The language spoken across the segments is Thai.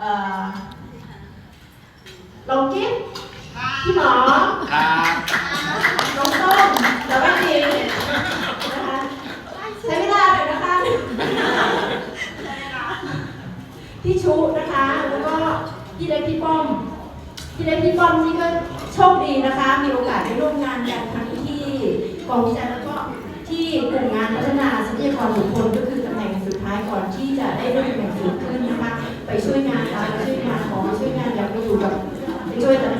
เอ่อลองกิ๊บพี่หมอครับน้องส้มแล้วก็ทีนะคะใช้เวลาหน่อยนะคะพี่ชุนะคะ แล้วก็พี่เล็กพี่ป้อม พี่เล็กพี่ป้อมนี่ก็โชคดีนะคะ มีโอกาสได้ร่วมงานกันทั้งที่กองวิจัย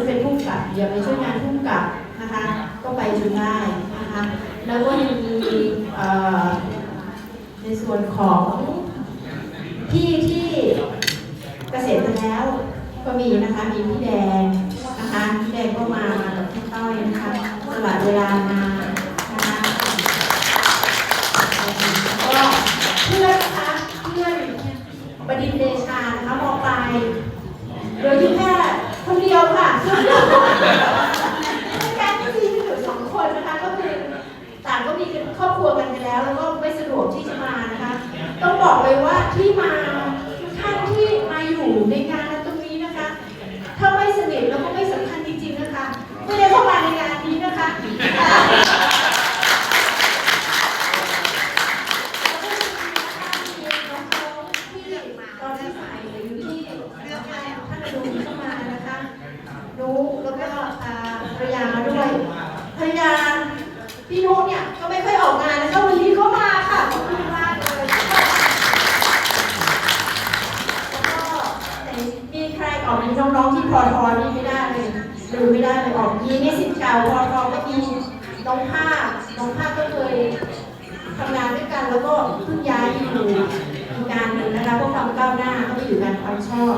ไปช่วยตอนนั้นเป็นผู้กับอยากไปช่วยงานผู้กับนะคะก็ไปจนได้นะคะแล้วก็ยังมีในส่วนของพี่ที่เกษตรไปแล้วก็มีนะคะมีพี่แดงนะคะพี่แดงก็มามากับพี่ต้อยนะคะสละเวลามานะคะก็เพื่อนนะคะเพื่อนบดินเดชานะคะมอปลายเหลืออยู่แค่คนเดี ยวค่ะแค่ที่เหลือสองคนนะคะก็คือต่างก็มีครอบครัวกันไปแล้ว แล้วก็ไม่สะดวกที่จะมานะคะ ต้องบอกเลยว่าที่มาทุกท่านที่มาอยู่ในงานตรงนี้นะคะ ถ้าไม่สนิทแล้วก็ไม่สำคัญจริงๆนะคะ ไม่ได้เข้ามาในงานนี้นะคะตอนที่ใส่อยู่ที่ท่านอดุลเข้ามานะคะนุแล้วก็พาภรรยามาด้วยภรรยาพี่นุเนี่ยก็ไม่ค่อยออกงานนะคะวันนี้ก็มาค่ะขอบคุณมากเลยแล้วก็มีใครออกมีน้องๆที่พอทอนี่ไม่ได้เลยลืม ไม่ได้เลยออกมีนี่สิทธิ์เก่าพอทอก็มีน้องภาน้องภาก็เคยทำงานด้วยกันแล้วก็เพิ่งย้ายอยู่อีกงานหนึ่งนะคะเพื่อความก้าวหน้าก็ไปอยู่งานความชอบ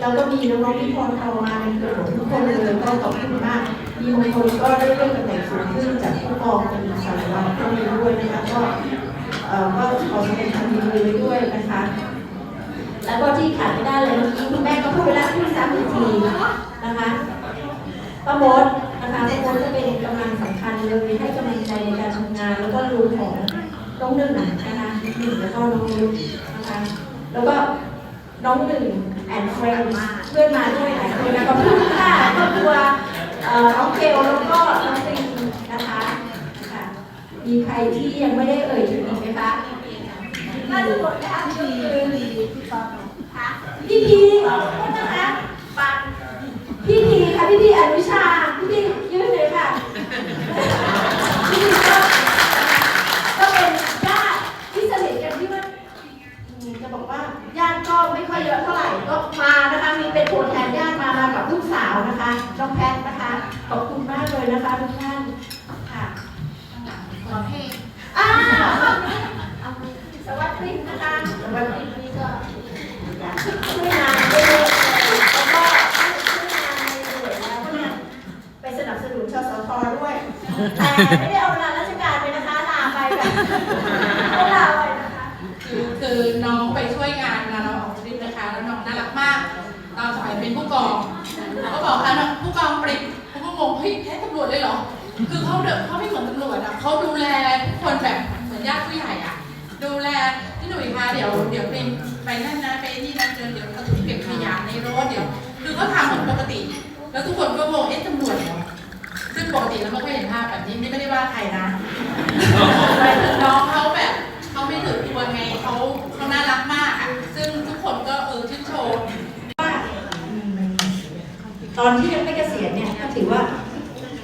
แล้วก็มีน้องๆที่พอทอมาเป็นเกือบหมดทุกคนเลยก็ขอบคุณมาก มีบางคนก็ได้เลื่อนตำแหน่งสูงขึ้นจากผู้กองเป็นสารวัตรก็มีด้วยนะคะก็พ่อก็ขอแสดงความยินดีด้วยนะคะ แล้วก็ที่ขาดไม่ได้เลยเมื่อกี้คุณแม่ก็พูดไปแล้วพูดซ้ำอีกทีนะคะ ป้ามดนะคะป้ามดจะเป็นกำลังสำคัญเลยให้กำลังใจในการทำงาน แล้วก็รูของน้องหนึ่งนะคะหนึ่งแล้วก็น้องนุ๊กนะคะแล้วก็น้องหนึ่งแอนเฟรนเพื่อนมาด้วยหลายคนนะขอบคุณค่ะครอบครัวเอ่อน้องเกลแล้วก็น้องซิงนะคะค่ะมีใครที่ยังไม่ได้เอ่ยถึงอีกไหมคะน่าจะหมดแล้วคือพี่พีขอบคุณนะคะปังพี่ พี่พี่อนุชา พี่พียืนเลยค่ะพี่พีก็ก็เป็นญาติที่สนิทกันที่ว่าจะบอกว่าญาติก็ไม่ค่อยเยอะเท่าไหร่ก็มานะคะ มีเป็นตัวแทนญาติมามากับลูกสาวนะคะน้องแพทนะคะ ขอบคุณมากเลยนะคะทุกท่านค่ะขอเพลงอ้าวสวัสดีนะคะสวัสดีนี่ก็ช่วยงานเยอะๆแล้วก็ช่วยงานในหน่วยแล้วก็เนี่ยไปสนับสนุนชสทด้วย แต่ไม่ได้เอาเวลาราชการไปนะคะลาไปแบบลาไปนะคะ คือคือน้องไปช่วยงานงาเราออกทริปนะคะ แล้วน้องน่ารักมาก ตอนสมัยเป็นผู้กองเราก็บอกค่ะน้องผู้กองปริบเขาก็งงเฮ้ยแค่ตำรวจเลยเหรอ คือเขาเดเขาไม่เหมือนตำรวจอะเขาดูแลทุกคนแบบเหมือนญาติผู้ใหญ่อะดูแลพี่หนุ่ยคะเดี๋ยวเดี๋ยวเป็นไปนั่นนะไปนี่นะเดี๋ยวเดี๋ยวเขาถึงเก็บขยะในรถเดี๋ยว คือเขาทำเหมือนปกติ แล้วทุกคนก็งงเอ๊ะตำรวจเหรอ ซึ่งปกติแล้วไม่ค่อยเห็นภาพแบบนี้นี่ไม่ได้ว่าใครนะแต่คือน้องเขาแบบเขาไม่ถือตัวไงเขาเขาน่ารักมากอะซึ่งทุกคนก็เออชื่นชมว่าตอนที่ยังไม่เกษียณเนี่ยก็ถือว่า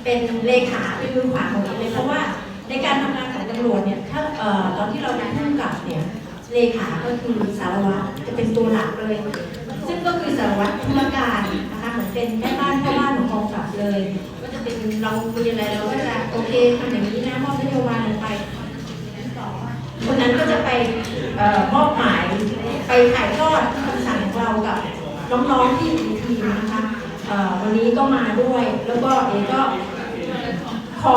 เป็นเลขาเป็นมือขวาของเองเลยเพราะว่าในการทำงานของตำรวจเนี่ยถ้าเอ่อตอนที่เราเป็นผู้กำกับเนี่ยเลขาก็คือสารวัตรจะเป็นตัวหลักเลย ซึ่งก็คือสารวัตรธุรการนะคะเหมือนเป็นแม่บ้านพ่อบ้านของกองกำกับเลยก็จะ เป็นเราคุยอะไรเราก็จะโอเคทำอย่างนี้นะมอบนโยบายลงไปคนนั้นก็จะไปมอบหมายไปถ่ายทอดคำสั่งของเรากับน้องๆที่อยู่ในทีมนะคะวันนี้ก็มาด้วย แล้วก็เอก็ขอ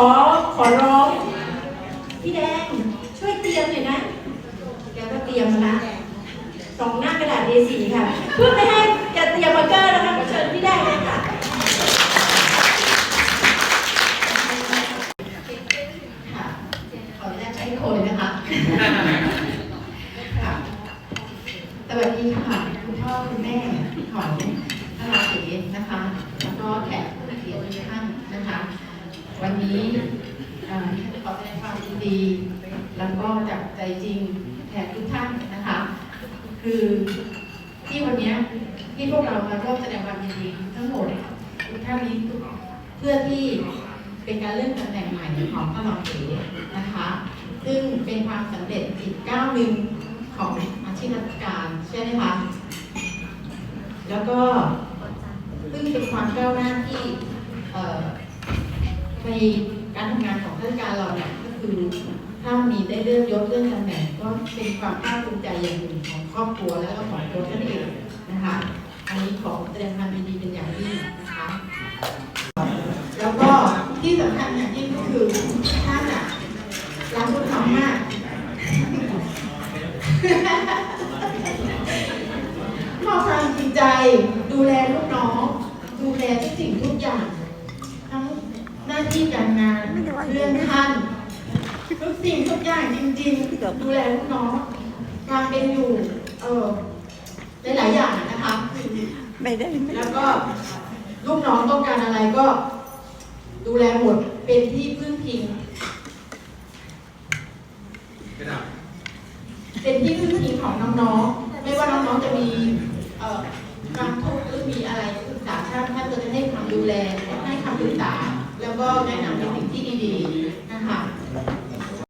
ขอร้องพี่แดงช่วยเตรียมหน่อยนะแกก็เตรียมมานะสองหน้ากระดาษ A4 ค่ะเพื่อไม่ให้แกเตรียมีค่ะคุณพ่อคุณแม่ของพระราศีนะคะแล้วก็แขกผู้เกียรติทุกท่านนะคะ วันนี้ขอแสดงความยินดี แล้วก็จากใจจริงแขกทุกท่านนะคะ คือที่วันนี้ที่พวกเรามาร่วมแสดงความยินดีทั้งหมดทุกท่านนี้เพื่อที่เป็นการเริ่มนตำแหน่งใหม่ของพระราศีนะคะ ซึ่งเป็นความสำเร็จอีกก้าวหนึ่งของ อาชีพราชการใช่ไหมคะ แล้วก็ซึ่งเป็นความก้าวหน้าที่ในการทำงานของข้าราชการเราเนี่ยก็คือถ้ามีได้เลื่อนยศเลื่อนตำแหน่งก็เป็นความภาคภูมิใจอย่างหนึ่งของครอบครัวและก็ของตัวท่านเองนะคะ อันนี้ขอแสดงความยินดีเป็นอย่างยิ่งนะคะ แล้วก็ที่สำคัญอย่างยิ่งก็คือท่านอะรักลูกน้องมาก มอบความจริงใจดูแลลูกน้อง ดูแลทุกสิ่งทุกอย่าง ทั้งหน้า ที่การงานเรื่องขั้นทุกสิ่งทุกอย่างจริงๆดูแลลูกน้องการเป็นอยู่ เออหลายๆอย่างนะคะไม่ได้ไม่ได้แล้วก็ลูกน้องต้องการอะไรก็ ดูแลหมดเป็นที่พึ่งพิงเป็นที่พึ่งพิงของน้องๆ ไม่ว่าน้องๆจะมีเอ่อความทุกข์หรือมีอะไรปรึกษาท่านท่านก็จะให้คำดูแลให้คำปรึกษา แล้วก็แนะนำในสิ่งที่ดีๆนะคะ